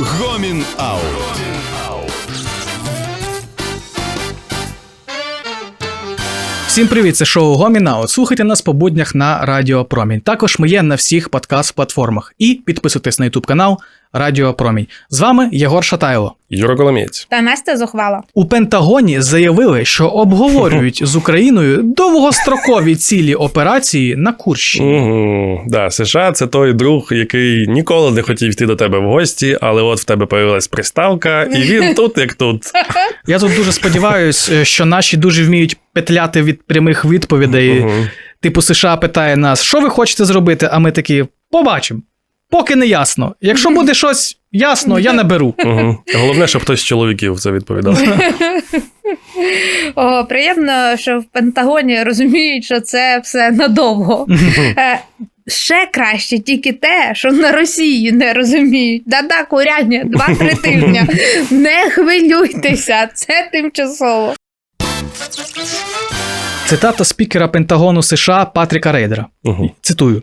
Гомін Аут. Всім привіт, це шоу Гомінаут. Слухайте нас по буднях на Радіо Промінь. Також ми є на всіх подкаст-платформах. І підписуйтесь на ютуб канал Радіо Промінь. З вами Єгор Шатайло. Юра Коломієць. Та Настя зухвала. У Пентагоні заявили, що обговорюють з Україною довгострокові цілі операції на Курщині. Угу. Да, США це той друг, який ніколи не хотів йти до тебе в гості, але от в тебе появилась приставка, і він тут, як тут. Я тут дуже сподіваюся, що наші дуже вміють петляти від прямих відповідей. Мгм. Типу, США питає нас, що ви хочете зробити? А ми такі побачимо. Поки не ясно. Якщо буде щось ясно, я наберу. Мгм. Головне, щоб хтось з чоловіків це відповідав. О, приємно, що в Пентагоні розуміють, що це все надовго. Е, Ще краще тільки те, що на Росії не розуміють. Да-да, куряння, два-три тижня. Не хвилюйтеся, це тимчасово. Цитата спікера Пентагону США Патріка Рейдера. Угу. Цитую: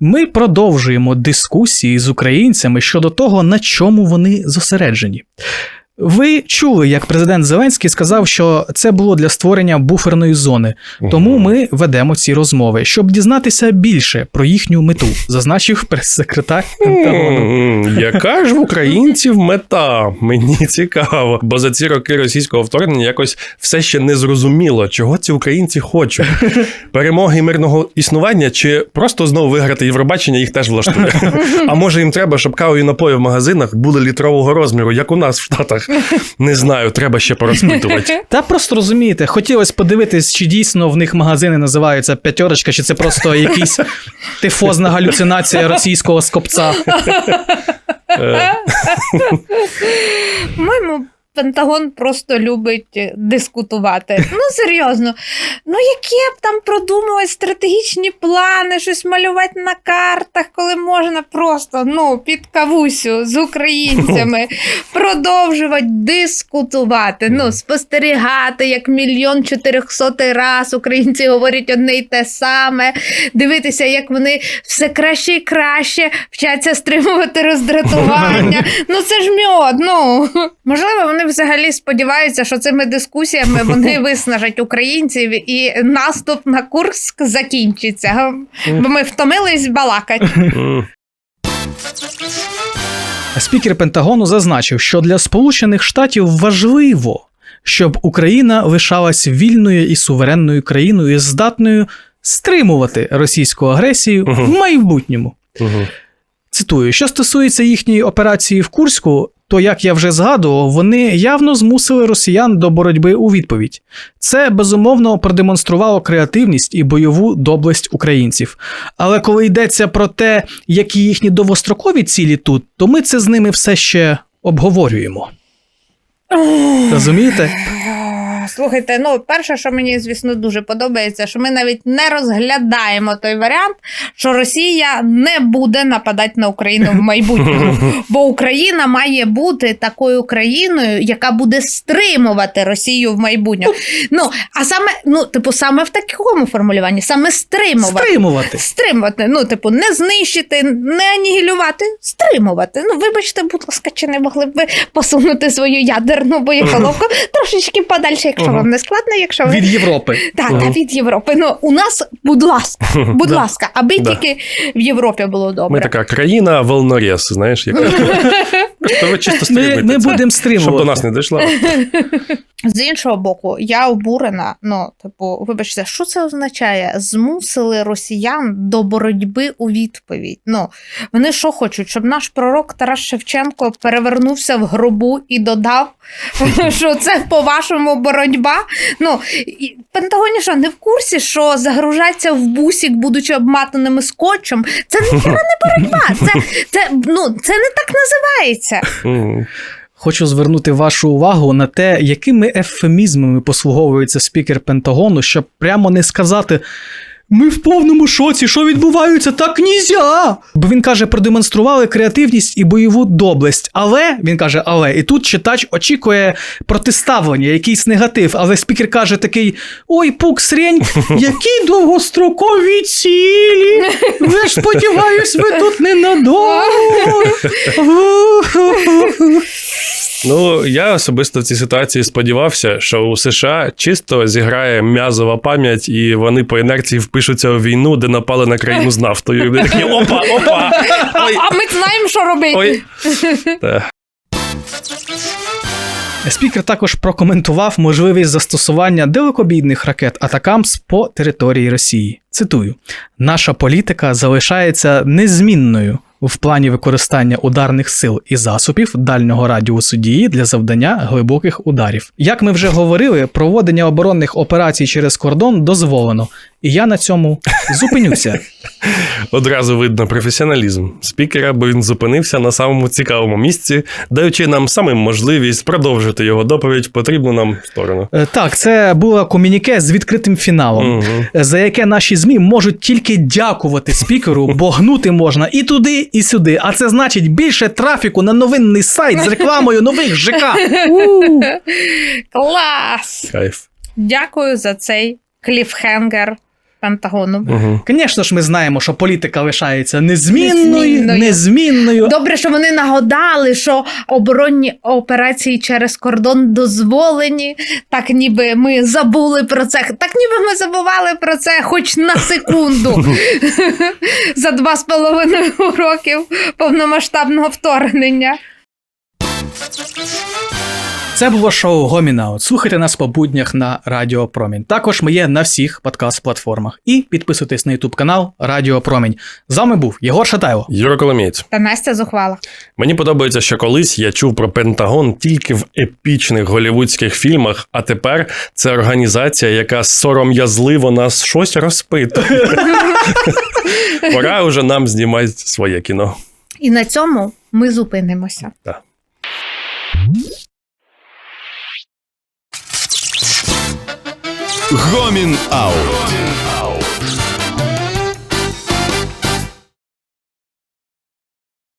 ми продовжуємо дискусії з українцями щодо того, на чому вони зосереджені. Ви чули, як президент Зеленський сказав, що це було для створення буферної зони. Тому ми ведемо ці розмови, щоб дізнатися більше про їхню мету, зазначив прес-секретар Пентагону. Яка ж в українців мета? Мені цікаво. Бо за ці роки російського вторгнення якось все ще не зрозуміло, чого ці українці хочуть. Перемоги мирного існування чи просто знову виграти Євробачення їх теж влаштує. А може їм треба, щоб кави напої в магазинах були літрового розміру, як у нас в Штатах. Не знаю, треба ще порозпитувати. Та просто розумієте, хотілося подивитись, чи дійсно в них магазини називаються п'ятерочка, чи це просто якийсь тифозна галюцинація російського скопця. По-моєму, Пентагон просто любить е, дискутувати. Ну, серйозно. Ну, які б там продумувати стратегічні плани, щось малювати на картах, коли можна просто ну, під кавусю з українцями продовжувати дискутувати, ну, спостерігати, як мільйон чотирьохсотий раз українці говорять одне й те саме, дивитися, як вони все краще і краще вчаться стримувати роздратування. Ну це ж мьод. Ну можливо, вони взагалі сподіваються, що цими дискусіями вони виснажать українців і наступ на Курск закінчиться. Бо ми втомились балакати. Спікер Пентагону зазначив, що для Сполучених Штатів важливо, щоб Україна лишалась вільною і суверенною країною, і здатною стримувати російську агресію в майбутньому. Мгм. Цитую: що стосується їхньої операції в Курську, то як я вже згадував, вони явно змусили росіян до боротьби у відповідь. Це безумовно продемонструвало креативність і бойову доблесть українців. Але коли йдеться про те, які їхні довгострокові цілі тут, то ми це з ними все ще обговорюємо. Розумієте? Слухайте, ну перше, що мені, звісно, дуже подобається, що ми навіть не розглядаємо той варіант, що Росія не буде нападати на Україну в майбутньому. Бо Україна має бути такою країною, яка буде стримувати Росію в майбутньому. Ну, а саме, ну, типу, саме в такому формулюванні, саме стримувати. Стримувати. Стримувати, ну, типу, не знищити, не анігілювати, стримувати. Ну, вибачте, будь ласка, чи не могли б ви посунути свою ядерну боєголовку трошечки подальше, якщо Мгм. вам не складно, якщо ви Від Європи. так, Мгм. та від Європи. Ну, у нас, будь ласка, будь Да. ласка, аби Да. тільки в Європі було добре. Ми така країна волнорез, знаєш, яка. Чисто Ми, ми будемо щоб до нас не дійшла. З іншого боку, я обурена. Ну, типу, вибачте, що це означає? Змусили росіян до боротьби у відповідь. Ну, вони що хочуть, щоб наш пророк Тарас Шевченко перевернувся в гробу і додав, що це по-вашому боротьба. Ну, і в Пентагоні що, не в курсі, що загружатися в бусік, будучи обматаними скотчем, це ніхера не боротьба. Це, це, ну, це не так називається. Хочу звернути вашу увагу на те, якими ефемізмами послуговується спікер Пентагону, щоб прямо не сказати. Ми в повному шоці, що відбувається, так нізя. Бо він каже, продемонстрували креативність і бойову доблесть. Але він каже, але і тут читач очікує протиставлення, якийсь негатив. Але спікер каже такий: ой, пук срень, які довгострокові цілі. Ви ж сподіваюсь, ви тут ненадовго. Ну, я особисто в цій ситуації сподівався, що у США чисто зіграє м'язова пам'ять, і вони по інерції впишуться у війну, де напали на країну з нафтою. І вони такі опа, опа. Ой, А ми знаємо, що робити. ой. Та. Спікер також прокоментував можливість застосування далекобійних ракет Атакамс по території Росії. Цитую: наша політика залишається незмінною в плані використання ударних сил і засобів дальнього радіусу дії для завдання глибоких ударів. Як ми вже говорили, проводення оборонних операцій через кордон дозволено, і я на цьому зупинюся. Одразу видно професіоналізм спікера, бо він зупинився на самому цікавому місці, даючи нам самим можливість продовжити його доповідь в потрібну нам сторону. Е, Так, це було комюніке з відкритим фіналом. Мгм. за яке наші ЗМІ можуть тільки дякувати спікеру, бо гнути можна і туди, і сюди. А це значить більше трафіку на новинний сайт з рекламою нових ЖК. Клас! Кайф. Дякую за цей кліфхенгер Пентагону. Угу. Звісно ж, ми знаємо, що політика лишається незмінною, Незмінною. незмінною. Добре, що вони нагадали, що оборонні операції через кордон дозволені. Так ніби ми забули про це. Так ніби ми забували про це хоч на секунду за два з половиною років повномасштабного вторгнення. Це було шоу Гомінаут. Слухайте нас по буднях на Радіо Промінь. Також ми є на всіх подкаст-платформах. І підписуйтесь на Ютуб канал Радіо Промінь. З вами був Єгор Шатайло. Юро Коломієць. Та Настя зухвала. Мені подобається, що колись я чув про Пентагон тільки в епічних голівудських фільмах, а тепер це організація, яка сором'язливо нас щось розпитує. Пора вже нам знімати своє кіно. І на цьому ми зупинимося. Гомін Аут.